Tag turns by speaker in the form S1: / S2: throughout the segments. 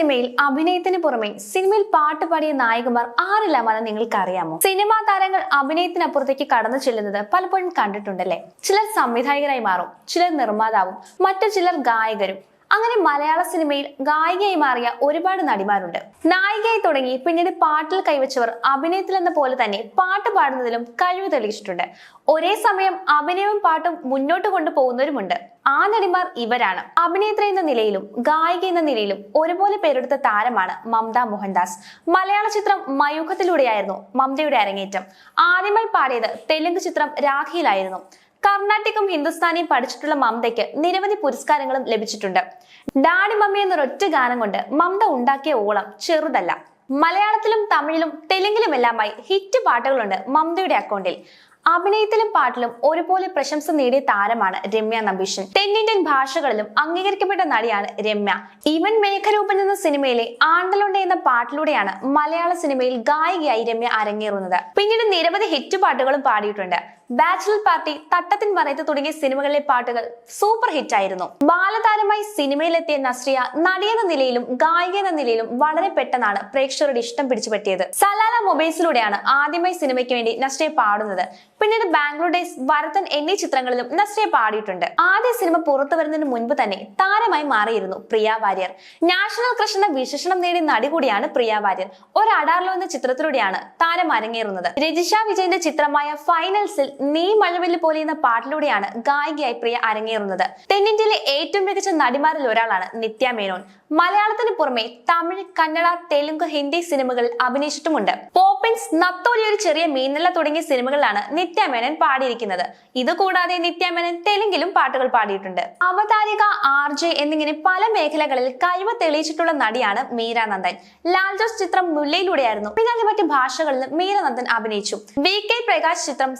S1: സിനിമയിൽ അഭിനയത്തിന് പുറമെ സിനിമയിൽ പാട്ട് പാടിയ നായകന്മാർ ആരെല്ലാമാണ് നിങ്ങൾക്കറിയാമോ? സിനിമാ താരങ്ങൾ അഭിനയത്തിനപ്പുറത്തേക്ക് കടന്നു ചെല്ലുന്നത് പലപ്പോഴും കണ്ടിട്ടുണ്ടല്ലേ? ചിലർ സംവിധായകരായി മാറും ചിലർ നിർമ്മാതാവും മറ്റു ചിലർ ഗായകരും. അങ്ങനെ മലയാള സിനിമയിൽ ഗായികയായി മാറിയ ഒരുപാട് നടിമാരുണ്ട്. നായികയായി തുടങ്ങി പിന്നീട് പാട്ടിൽ കൈവച്ചവർ അഭിനയത്തിൽ എന്ന പോലെ തന്നെ പാട്ട് പാടുന്നതിലും കഴിവ് തെളിയിച്ചിട്ടുണ്ട്. ഒരേ സമയം അഭിനയവും പാട്ടും മുന്നോട്ട് കൊണ്ടുപോകുന്നവരുമുണ്ട്. ആ നടിമാർ ഇവരാണ്. അഭിനേത്രി എന്ന നിലയിലും ഗായിക എന്ന നിലയിലും ഒരുപോലെ പേരെടുത്ത താരമാണ് മമത മോഹൻദാസ്. മലയാള ചിത്രം മയൂഖത്തിലൂടെയായിരുന്നു മമതയുടെ അരങ്ങേറ്റം. ആദ്യമായി പാടിയത് തെലുങ്ക് ചിത്രം രാഖിയിലായിരുന്നു. കർണാട്ടിക്കും ഹിന്ദുസ്ഥാനിയും പഠിച്ചിട്ടുള്ള മമതയ്ക്ക് നിരവധി പുരസ്കാരങ്ങളും ലഭിച്ചിട്ടുണ്ട്. ഡാഡി മമ്മി എന്നൊരൊറ്റ ഗാനം കൊണ്ട് മമത ഉണ്ടാക്കിയ ഓളം ചെറുതല്ല. മലയാളത്തിലും തമിഴിലും തെലുങ്കിലുമെല്ലാമായി ഹിറ്റ് പാട്ടുകളുണ്ട് മമതയുടെ അക്കൗണ്ടിൽ. അഭിനയത്തിലും പാട്ടിലും ഒരുപോലെ പ്രശംസ നേടിയ താരമാണ് രമ്യ നമ്പീഷൻ തെന്നിന്ത്യൻ ഭാഷകളിലും അംഗീകരിക്കപ്പെട്ട നടിയാണ് രമ്യ. ഇവൻ മേഘരൂപൻ എന്ന സിനിമയിലെ ആണ്ടലുണ്ട എന്ന പാട്ടിലൂടെയാണ് മലയാള സിനിമയിൽ ഗായികയായി രമ്യ അരങ്ങേറുന്നത്. പിന്നീട് നിരവധി ഹിറ്റ് പാട്ടുകളും പാടിയിട്ടുണ്ട്. ബാച്ചിലർ പാർട്ടി തട്ടത്തിൻ പറയത്ത് തുടങ്ങിയ സിനിമകളിലെ പാട്ടുകൾ സൂപ്പർ ഹിറ്റ് ആയിരുന്നു. ബാലതാരമായി സിനിമയിലെത്തിയ നസ്രിയ നടിയെന്ന നിലയിലും ഗായിക എന്ന നിലയിലും വളരെ പെട്ടെന്നാണ് പ്രേക്ഷകരുടെ ഇഷ്ടം പിടിച്ചുപറ്റിയത് സലാല മൊബൈൽസിലൂടെയാണ് ആദ്യമായി സിനിമയ്ക്ക് വേണ്ടി നസ്രിയ പാടുന്നത്. പിന്നീട് ബാംഗ്ലൂർ ഡേയ്സ് വരത്തൻ എന്നീ ചിത്രങ്ങളിലും നസ്രിയ പാടിയിട്ടുണ്ട്. ആദ്യ സിനിമ പുറത്തു വരുന്നതിന് മുൻപ് തന്നെ താരമായി മാറിയിരുന്നു പ്രിയ വാര്യർ. നാഷണൽ ക്രഷ് എന്ന വിശേഷണം നേടിയ നടി കൂടിയാണ് പ്രിയ വാര്യർ. ഒരു അടാർലോ എന്ന ചിത്രത്തിലൂടെയാണ് താരം അരങ്ങേറുന്നത്. രജിഷ വിജയന്റെ ചിത്രമായ ഫൈനൽസിൽ നീ മഴവില്ല് പോലെ എന്ന പാട്ടിലൂടെയാണ് ഗായികയായി പ്രിയ അരങ്ങേറുന്നത്. തെന്നിന്ത്യയിലെ ഏറ്റവും മികച്ച നടിമാരിൽ ഒരാളാണ് നിത്യ മേനോൻ. മലയാളത്തിന് പുറമെ തമിഴ് കന്നഡ തെലുങ്ക് ഹിന്ദി സിനിമകളിൽ അഭിനയിച്ചിട്ടുമുണ്ട്. പോപ്പിൻസ് നത്തോലി ഒരു ചെറിയ മീനല്ല തുടങ്ങിയ സിനിമകളിലാണ് നിത്യ മേനോൻ പാടിയിരിക്കുന്നത്. ഇതുകൂടാതെ നിത്യ മേനോൻ തെലുങ്കിലും പാട്ടുകൾ പാടിയിട്ടുണ്ട്. അവതാരിക ആർ ജെ എന്നിങ്ങനെ പല മേഖലകളിൽ കഴിവ് തെളിയിച്ചിട്ടുള്ള നടിയാണ് മീര നന്ദൻ ലാൽ ജോസ് ചിത്രം മുല്ലയിലൂടെയായിരുന്നു. പിന്നാലെ മറ്റ് ഭാഷകളിൽ മീര നന്ദൻ അഭിനയിച്ചു. വി കെ പ്രകാശ് ചിത്രം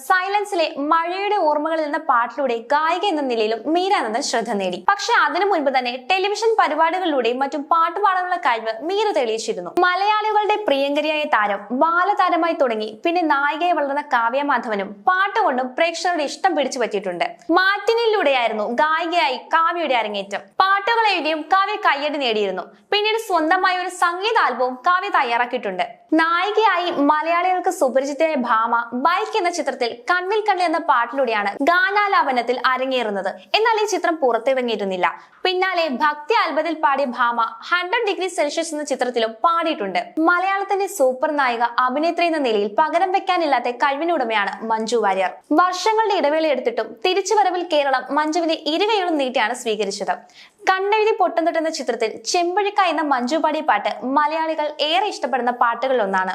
S1: സൈലൻസിലെ മഴയുടെ ഓർമ്മകളിൽ എന്ന പാട്ടിലൂടെ ഗായിക എന്ന നിലയിലും മീരാനന്ദൻ ശ്രദ്ധ നേടി. പക്ഷെ അതിനു മുൻപ് തന്നെ ടെലിവിഷൻ പരിപാടികളിലൂടെയും മറ്റും പാട്ടുപാടാനുള്ള കഴിവ് മീര തെളിയിച്ചിരുന്നു. മലയാളികളുടെ പ്രിയങ്കരിയായ താരം ബാലതാരമായി തുടങ്ങി. പിന്നെ നായികയെ വളർന്ന കാവ്യ മാധവനും പാട്ടുകൊണ്ടും പ്രേക്ഷകരുടെ ഇഷ്ടം പിടിച്ചു പറ്റിയിട്ടുണ്ട്. മാറ്റിനിലൂടെയായിരുന്നു ഗായികയായി കാവ്യയുടെ അരങ്ങേറ്റം. പാട്ടുകൾ എഴുതിയും കാവ്യ കയ്യടി നേടിയിരുന്നു. പിന്നീട് സ്വന്തമായ ഒരു സംഗീത ആൽബവും കാവ്യ തയ്യാറാക്കിയിട്ടുണ്ട്. നായികയായി മലയാളികൾക്ക് സുപരിചിതയായ ഭാമ ബൈക്ക് എന്ന ചിത്രത്തിൽ കണ്ണിൽ കണ്ണിൽ എന്ന പാട്ടിലൂടെയാണ് ഗാനാലാപനത്തിൽ അരങ്ങേറുന്നത്. എന്നാൽ ഈ ചിത്രം പുറത്തിറങ്ങിയിരുന്നില്ല. പിന്നാലെ ഭക്തി അൽബത്തിൽ പാടിയ ഭാമ ഹൺഡ്രഡ് ഡിഗ്രി സെൽഷ്യസ് എന്ന ചിത്രത്തിലും പാടിയിട്ടുണ്ട്. മലയാളത്തിന്റെ സൂപ്പർ നായിക അഭിനേത്രി എന്ന നിലയിൽ പകരം വെക്കാനില്ലാത്ത കഴിവിനുടമയാണ് മഞ്ജു വാര്യർ. വർഷങ്ങളുടെ ഇടവേള എടുത്തിട്ടും തിരിച്ചുവരവിൽ കേരളം മഞ്ജുവിനെ ഇരുകയോളം നീട്ടിയാണ് സ്വീകരിച്ചത്. കണ്ണെഴുതി പൊട്ടം തൊട്ടുന്ന ചിത്രത്തിൽ ചെമ്പഴുക്ക എന്ന മഞ്ജു പാടിയ പാട്ട് മലയാളികൾ ഏറെ ഇഷ്ടപ്പെടുന്ന പാട്ടുകളിലൊന്നാണ്.